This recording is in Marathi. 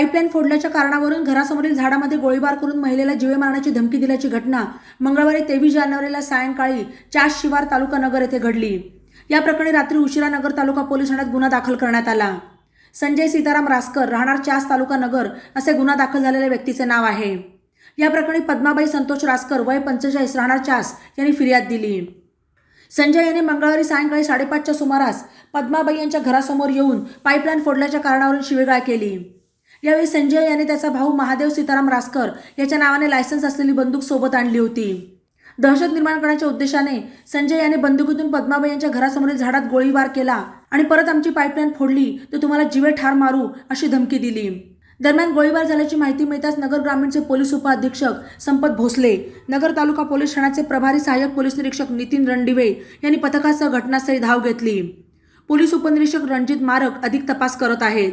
पाईपलाईन फोडल्याच्या कारणावरून घरासमोरील झाडामध्ये गोळीबार करून महिलेला जीवे मारण्याची धमकी दिल्याची घटना मंगळवारी तेवीस जानेवारीला सायंकाळी चास शिवार तालुका नगर येथे घडली. या प्रकरणी रात्री उशिरा नगर तालुका पोलीस ठाण्यात गुन्हा दाखल करण्यात आला. संजय सीताराम रासकर राहणार चास तालुका नगर असे गुन्हा दाखल झालेल्या व्यक्तीचे नाव आहे. या प्रकरणी पद्माबाई संतोष रासकर वय पंचेचाळीस राहणार चास यांनी फिर्याद दिली. संजय यांनी मंगळवारी सायंकाळी साडेपाचच्या सुमारास पद्माबाई यांच्या घरासमोर येऊन पाईपलाईन फोडल्याच्या कारणावरून शिवेगाळ केली. यावेळी संजय याने त्याचा भाऊ महादेव सीताराम रासकर याच्या नावाने लायसन्स असलेली बंदूक सोबत आणली होती. दहशत निर्माण करण्याच्या उद्देशाने संजय याने बंदुकीतून पद्माबाई यांच्या घरासमोरील झाडात गोळीबार केला आणि परत आमची पाईपलाईन फोडली तर तुम्हाला जीवे ठार मारू अशी धमकी दिली. दरम्यान गोळीबार झाल्याची माहिती मिळताच नगर ग्रामीणचे पोलीस उपअधीक्षक संपत भोसले नगर तालुका पोलीस ठाण्याचे प्रभारी सहाय्यक पोलीस निरीक्षक नितीन रणदिवे यांनी पथकासह घटनास्थळी धाव घेतली. पोलीस उपनिरीक्षक रणजित मारक अधिक तपास करत आहेत.